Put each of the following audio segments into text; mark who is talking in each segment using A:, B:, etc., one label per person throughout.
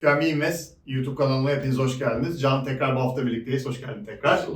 A: Gami İnvest YouTube kanalına hepiniz hoş geldiniz. Can tekrar bu hafta birlikteyiz. Hoş geldin tekrar.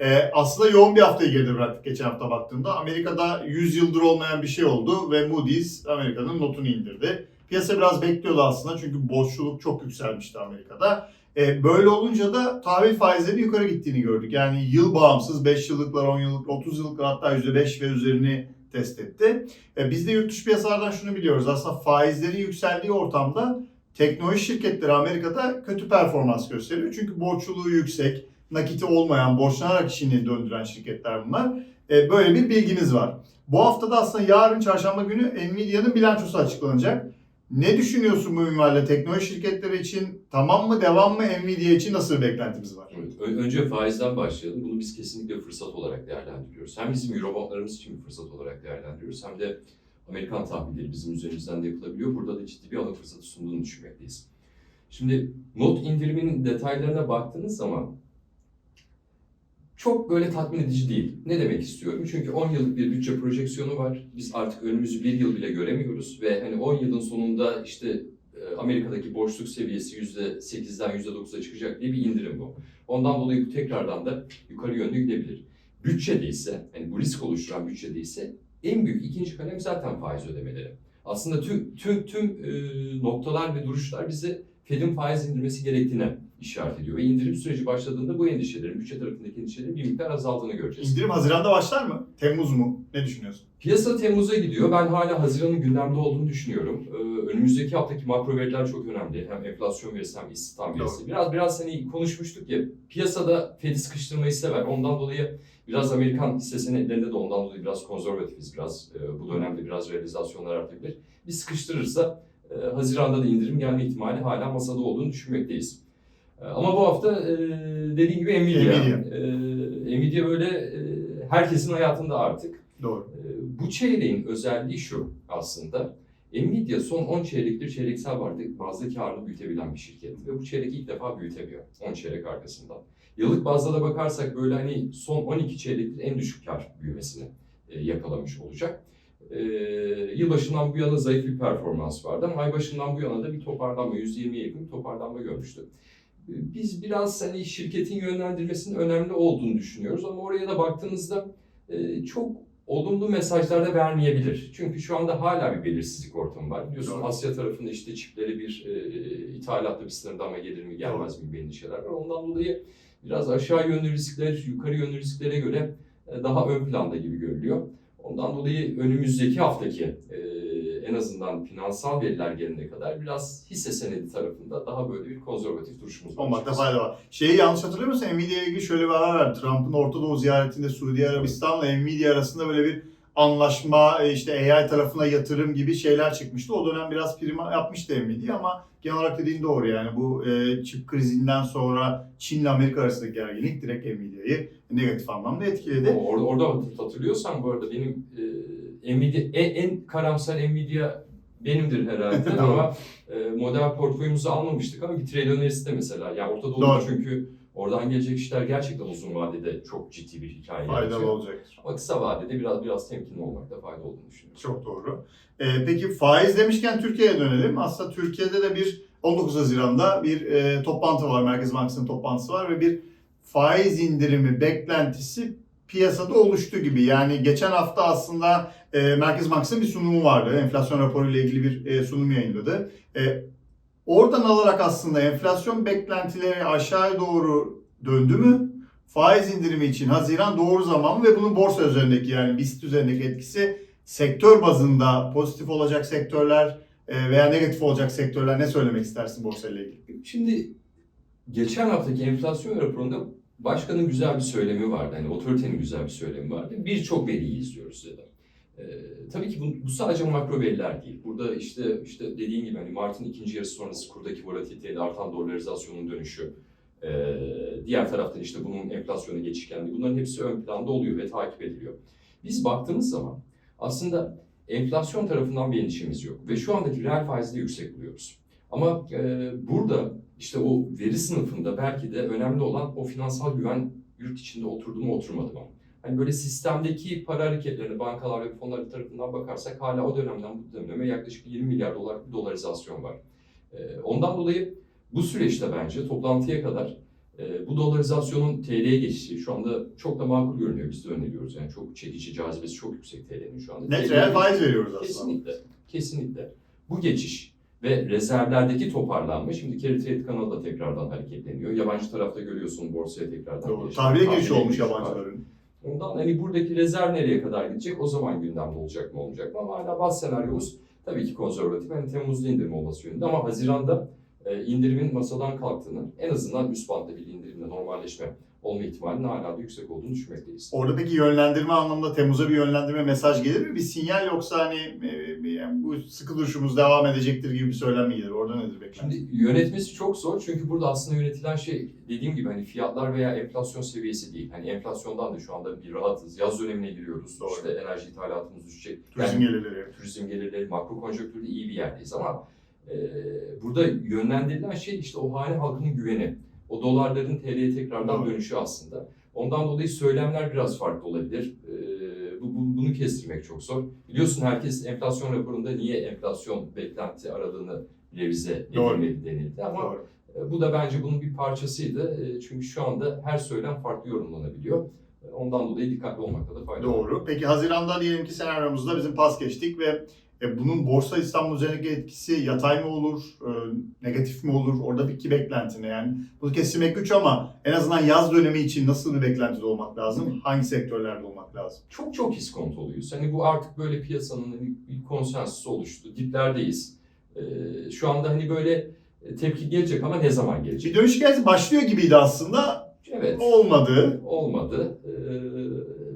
A: Ee, aslında yoğun bir haftayı geride bıraktık geçen hafta baktığımda. Amerika'da 100 yıldır olmayan bir şey oldu ve Moody's Amerika'nın notunu indirdi. Piyasa biraz bekliyordu aslında çünkü borçluluk çok yükselmişti Amerika'da. Ee, böyle olunca da tahvil faizleri yukarı gittiğini gördük. Yani yıl bağımsız 5 yıllıklar, 10 yıllık, 30 yıllıklar hatta %5 ve üzerini test etti. Ee, biz de yurt dışı piyasalardan şunu biliyoruz. Aslında faizlerin yükseldiği ortamda teknoloji şirketleri Amerika'da kötü performans gösteriyor. Çünkü borçluluğu yüksek, nakiti olmayan, borçlanarak işini döndüren şirketler bunlar. E, böyle bir bilginiz var. Bu hafta da aslında yarın çarşamba günü Nvidia'nın bilançosu açıklanacak. Ne düşünüyorsun bu minvalde teknoloji şirketleri için? Tamam mı, devam mı? Nvidia için nasıl bir beklentimiz var?
B: Evet, önce faizden başlayalım. Bunu biz kesinlikle fırsat olarak değerlendiriyoruz. Hem bizim Eurobondlarımız için bir fırsat olarak değerlendiriyoruz hem de Amerikan tahvilleri bizim üzerimizden de yapılabiliyor. Burada da ciddi bir alım fırsatı sunduğunu düşünmekteyiz. Şimdi not indiriminin detaylarına baktığınız zaman çok böyle tatmin edici değil. Ne demek istiyorum? Çünkü 10 yıllık bir bütçe projeksiyonu var. Biz artık önümüzü bir yıl bile göremiyoruz ve hani 10 yılın sonunda işte e, Amerika'daki borçluk seviyesi %8'den %9'a çıkacak diye bir indirim bu. Ondan dolayı bu tekrardan da yukarı yönlü gidebilir. Bütçede ise, yani bu risk oluşturan bütçede ise en büyük ikinci kalem zaten faiz ödemeleri. Aslında tüm tüm tüm e, noktalar ve duruşlar bize Fed'in faiz indirmesi gerektiğine işaret ediyor. Ve indirim süreci başladığında bu endişelerin, bütçe tarafındaki endişelerin bir miktar azaldığını göreceğiz.
A: İndirim Haziran'da başlar mı? Temmuz mu? Ne düşünüyorsun?
B: Piyasa Temmuz'a gidiyor. Ben hala Haziran'ın gündemde olduğunu düşünüyorum. Ee, önümüzdeki haftaki makro veriler çok önemli. Hem enflasyon verisi hem istihdam verisi. Biraz biraz hani konuşmuştuk ya piyasada Fed'i sıkıştırmayı sever. Ondan dolayı biraz Amerikan hisse senetlerinde de ondan dolayı biraz konservatifiz. Biraz e, bu dönemde biraz realizasyonlar artabilir. Bir sıkıştırırsa e, Haziran'da da indirim gelme ihtimali hala masada olduğunu düşünmekteyiz. E, ama bu hafta e, dediğim gibi Nvidia.
A: Nvidia.
B: E, Nvidia böyle e, herkesin hayatında artık.
A: Doğru.
B: Ee, Bu çeyreğin özelliği şu aslında. Nvidia son 10 çeyrektir çeyreksel bazda karını büyütebilen bir şirket. Ve bu çeyrek ilk defa büyütemiyor 10 çeyrek arkasından. Yıllık bazda da bakarsak böyle hani son 12 çeyrektir en düşük kar büyümesini e, yakalamış olacak. E, yılbaşından bu yana zayıf bir performans vardı ama ay başından bu yana da bir toparlanma, %20'ye yakın bir toparlanma görmüştü. E, Biz biraz hani şirketin yönlendirmesinin önemli olduğunu düşünüyoruz ama oraya da baktığınızda e, çok olumlu mesajlar da vermeyebilir. Çünkü şu anda hala bir belirsizlik ortamı var. Biliyorsun
A: Doğru.
B: Asya tarafında işte çipleri bir e, ithalatla bir sınırlama gelir mi gelmez mi gibi endişeler var. Ondan dolayı biraz aşağı yönlü riskler, yukarı yönlü risklere göre e, daha ön planda gibi görülüyor. Ondan dolayı önümüzdeki haftaki e, en azından finansal veriler gelene kadar biraz hisse senedi tarafında daha böyle bir konservatif duruşumuz var.
A: Olmakta fayda var. Şeyi yanlış hatırlıyor musun? Nvidia ile ilgili şöyle bir haber var. Trump'ın Orta Doğu ziyaretinde Suudi Arabistan'la Nvidia arasında böyle bir anlaşma, e, işte AI tarafına yatırım gibi şeyler çıkmıştı. O dönem biraz prim yapmıştı Nvidia ama genel olarak dediğin doğru yani bu e, çip krizinden sonra Çin ile Amerika arasındaki gerginlik direkt Nvidia'yı negatif anlamda etkiledi.
B: Orada, orada hatırlıyorsan bu arada benim e, Nvidia, en, en karamsar Nvidia benimdir herhalde ama e, model portföyümüzü almamıştık ama bir trilyonerist de mesela. Yani Orta Doğu'da çünkü oradan gelecek işler gerçekten uzun vadede çok ciddi bir hikaye
A: Faydalı olacaktır.
B: Ama kısa vadede biraz biraz temkinli olmakta fayda olduğunu düşünüyorum.
A: Çok doğru. Ee, peki faiz demişken Türkiye'ye dönelim. Aslında Türkiye'de de bir 19 Haziran'da bir e, toplantı var. Merkez Bankası'nın toplantısı var ve bir faiz indirimi beklentisi piyasada oluştu gibi. Yani geçen hafta aslında e, Merkez Bankası'nın bir sunumu vardı. Enflasyon raporu ile ilgili bir e, sunum yayınladı. E, oradan alarak aslında enflasyon beklentileri aşağıya doğru döndü mü? Faiz indirimi için Haziran doğru zaman mı? ve bunun borsa üzerindeki yani BIST üzerindeki etkisi sektör bazında pozitif olacak sektörler e, veya negatif olacak sektörler ne söylemek istersin borsa ile ilgili?
B: Şimdi geçen haftaki enflasyon raporunda başkanın güzel bir söylemi vardı. Hani otoritenin güzel bir söylemi vardı. Birçok veriyi izliyoruz dedi. Ee, tabii ki bu, bu sadece makro veriler değil. Burada işte işte dediğin gibi hani Mart'ın ikinci yarısı sonrası kurdaki volatiliteyle artan dolarizasyonun dönüşü, ee, diğer taraftan işte bunun enflasyona geçişkenliği bunların hepsi ön planda oluyor ve takip ediliyor. Biz baktığımız zaman aslında enflasyon tarafından bir endişemiz yok ve şu andaki reel faizi de yüksek buluyoruz. Ama e, burada işte o veri sınıfında belki de önemli olan o finansal güven yurt içinde oturdu mu oturmadı mı? Hani böyle sistemdeki para hareketlerine bankalar ve fonlar tarafından bakarsak hala o dönemden bu döneme yaklaşık 20 milyar dolar bir dolarizasyon var. E, ondan dolayı Bu süreçte bence toplantıya kadar e, bu dolarizasyonun TL'ye geçişi şu anda çok da makul görünüyor. Biz de öneriyoruz. Yani çok çekici, cazibesi çok yüksek TL'nin şu anda.
A: Net reel faiz veriyoruz aslında.
B: Kesinlikle, kesinlikle. Bu geçiş ve rezervlerdeki toparlanma, şimdi carry trade kanalı da tekrardan hareketleniyor. Yabancı tarafta görüyorsun borsaya tekrardan
A: Doğru. Tahvile
B: Tahvile
A: giriş olmuş yabancıların.
B: Ondan hani buradaki rezerv nereye kadar gidecek o zaman gündemde olacak mı olmayacak mı ama hala bazı senaryomuz tabii ki konservatif. Hani Temmuz'da indirim olması yönünde ama Haziran'da e, indirimin masadan kalktığını en azından üst bantta bir indirimde normalleşme olma ihtimalinin hala da yüksek olduğunu düşünmekteyiz.
A: Orada peki yönlendirme anlamında Temmuz'a bir yönlendirme mesaj gelir mi? Bir sinyal yoksa hani e, bir- yani bu sıkı duruşumuz devam edecektir gibi bir söylem mi gelir? Orada nedir beklenti?
B: Şimdi yönetmesi çok zor çünkü burada aslında yönetilen şey dediğim gibi hani fiyatlar veya enflasyon seviyesi değil. Hani enflasyondan da şu anda bir rahatız. Yaz dönemine giriyoruz.
A: Doğru.
B: İşte enerji ithalatımız düşecek.
A: Turizm
B: Yani
A: gelirleri.
B: turizm gelirleri, makro konjonktürde iyi bir yerdeyiz ama e, burada yönlendirilen şey işte o hane halkının güveni. O dolarların TL'ye tekrardan dönüşü aslında. Ondan dolayı söylemler biraz farklı olabilir. E, bu, bu- bunu kestirmek çok zor. Biliyorsun herkes enflasyon raporunda niye enflasyon beklenti aralığını revize
A: Doğru.
B: edilmeli denildi ama
A: Doğru.
B: e, bu da bence bunun bir parçasıydı. E, Çünkü şu anda her söylem farklı yorumlanabiliyor. E, Ondan dolayı dikkatli olmakta da fayda var.
A: Doğru. Peki Haziran'da diyelim ki senaryomuzda bizim pas geçtik ve e, bunun Borsa İstanbul üzerindeki etkisi yatay mı olur, e, negatif mi olur? Orada bir iki beklenti ne yani? Bunu kestirmek güç ama en azından yaz dönemi için nasıl bir beklentide olmak lazım? Hangi sektörlerde olmak lazım?
B: çok çok iskontoluyuz. Hani bu artık böyle piyasanın hani bir konsensüsü oluştu. Diplerdeyiz. Ee, şu anda hani böyle e, tepki gelecek ama ne zaman
A: Bir
B: gelecek?
A: dönüş hikayesi başlıyor gibiydi aslında.
B: Evet.
A: Olmadı.
B: Olmadı. Ee,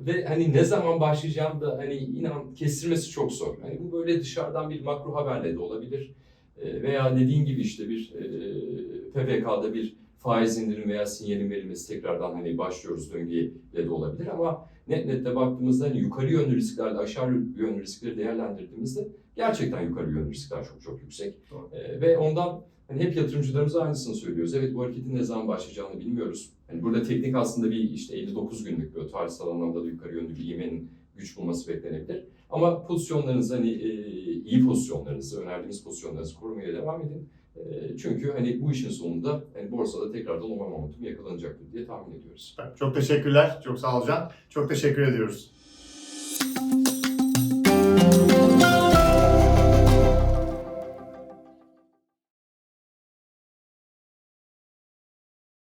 B: ve hani ne zaman başlayacağını da hani inan kestirmesi çok zor. Hani bu böyle dışarıdan bir makro haberle de olabilir. Ee, veya dediğin gibi işte bir e, PPK'da bir faiz indirim veya sinyalin verilmesi tekrardan hani başlıyoruz döngüye de olabilir ama net nette baktığımızda hani yukarı yönlü risklerle aşağı yönlü riskleri değerlendirdiğimizde gerçekten yukarı yönlü riskler çok çok yüksek.
A: Doğru.
B: Ee, ve ondan hani hep yatırımcılarımız aynısını söylüyoruz. Evet bu hareketin ne zaman başlayacağını bilmiyoruz. Hani burada teknik aslında bir işte 59 günlük böyle tarihsel anlamda da yukarı yönlü bir ivmenin güç bulması beklenebilir. Ama pozisyonlarınızı hani e, iyi pozisyonlarınızı, önerdiğimiz pozisyonlarınızı korumaya devam edin. E, çünkü hani bu işin sonunda hani borsada tekrardan o momentum yakalanacaktır diye tahmin ediyoruz.
A: Çok teşekkürler. Çok sağ ol. Çok teşekkür ediyoruz.